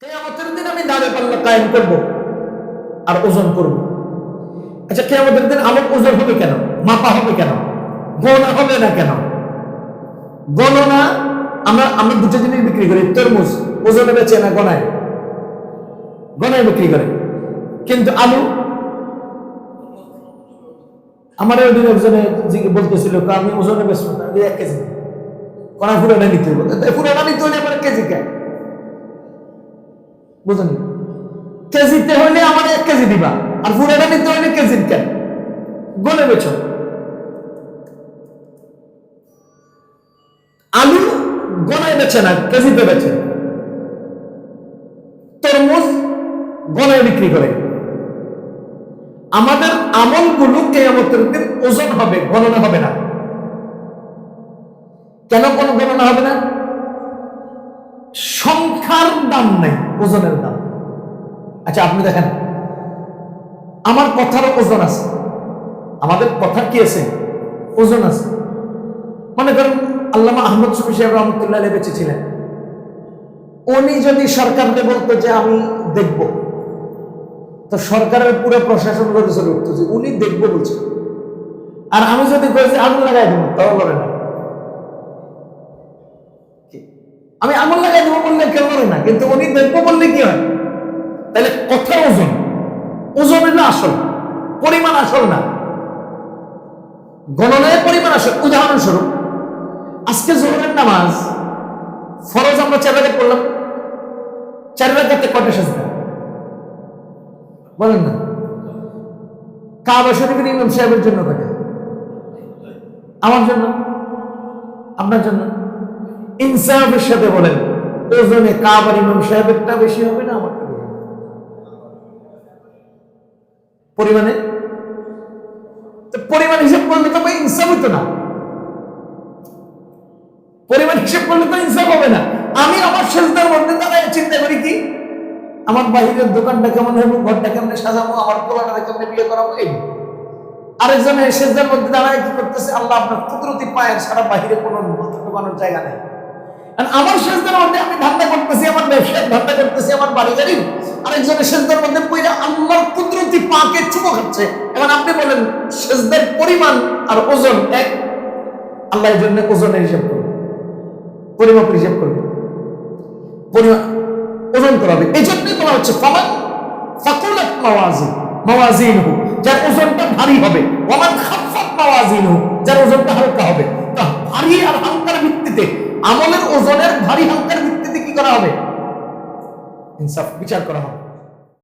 কেয়ামতের দিন আমি দাঁড়ে পাল্লা কায়েম করব আর ওজন করব। আচ্ছা কেয়ামতের দিন আমার ওজন হবে কেন? মাপা হবে কেন? গণনা হবে না কেন? গণনা, আমরা, আমি দুটো জিনিস বিক্রি করি, তরমুজ, ওজনে বেচে না গনায়? গনায় বিক্রি করে। কিন্তু আলু? আমার ওই দিন একজনে বলতেছিল আমি ওজনে বেচবো না এক কেজি। কনা ফুরানা নিতে হইব। তাই ফুরানা নিতে হলে আমার কেজি কে বুঝলেন কেজিতে হইলে আমার এক কেজি দিবা, আর ফুরানা নিতে হইলে কেজির কেন গনে বেছো আলু গনায় বেচে না, কেজিতে বেচে। তরমুজ গনায় বিক্রি করে। আমাদের আমলগুলো কেয়ামতের দিন ওজন হবে, গণনা হবে না। কেন কোন গণনা হবে না? দাম নেই, ওজনের দাম। আচ্ছা আপনি দেখেন, আমার কথার ওজন আছে। আমাদের কথার কি আছে? ওজন আছে। মনে করেন, আল্লামা আহমদ শফি সাহেব রহমতুল্লাহ বেঁচে ছিলেন। উনি যদি সরকারকে বলতো যে আমি দেখব, তো সরকারের পুরো প্রশাসন করে চলে উঠতো যে উনি দেখব বলছে। আর আমি যদি যে আগুন লাগাই দেবো, তাও করে না? আমি আগুন লাগাই দেবো বললে কেউ করে না, কিন্তু উনি দেখব বললে কি হয়? তাহলে কথা ওজন ওজন হলো আসল, পরিমাণ আসল না। গণনায় পরিমাণ আসল, উদাহরণস্বরূপ, আজকে জোহরের নামাজ, ফরজ আমরা চার রাকাত পড়লাম, চার রাকাতে কয়টা সাজদা? বলেন না। কাবা শরীফের ইমাম সাহেবের জন্য কয়টা? আমার জন্য? আপনার জন্য? ইনসাফের সাথে বলেন, ওজনে কাবার ইমাম সাহেবেরটা বেশি হবে না হবে? পরিমাণে? পরিমাণ হিসাব করলে তো ইনসাফ হতো না। পরিমাণ হিসাব করলে তো ইনসাফ হবে না। আমি আমার সেজদার মধ্যে দাঁড়ায় চিন্তা করি কি, আমার বাহিরের দোকানটা কেমন হইব ঘরটা কেমনে সাজাবো, আমার পোলাটা কেমনে বিয়ে করাবো, এই। আরেকজনের সেজদার মধ্যে দাঁড়ায় কি করতেছে, আল্লাহ আপনার কুদরতি পায়ের সারা বাহিরে কোনো মাথা ঢোকানোর জায়গা নেই। আমার সেজদার মধ্যে আমি ধান্দা করতেছি, আমার ব্যবসায় ধান্দা করতেছি, আমার বাড়ি গাড়ি আরেকজনের সেজদার মধ্যে পইরা আল্লাহর কুদরতি পাকে চুমো খাচ্ছে। এখন আপনি বলেন, সেজদার পরিমাণ আর ওজন এক? আল্লাহ এই জন্য ওজনের হিসাব করবে। পরিমাপ হিসাব করবে। পরিমাণ ওজন এই জন্যই বলা হচ্ছে, ফামান ফাকুলাত মাওয়াজিন মাওয়াজিনহু, যার ওজনটা ভারী হবে। ওমান খাফফাত মাওয়াজিনহু, যার ওজনটা হালকা হবে। তা ভারী আর আমলের ওজনের ভারী হালকার ভিত্তিতে কি করা হবে? ইনসাফ বিচার করা হবে।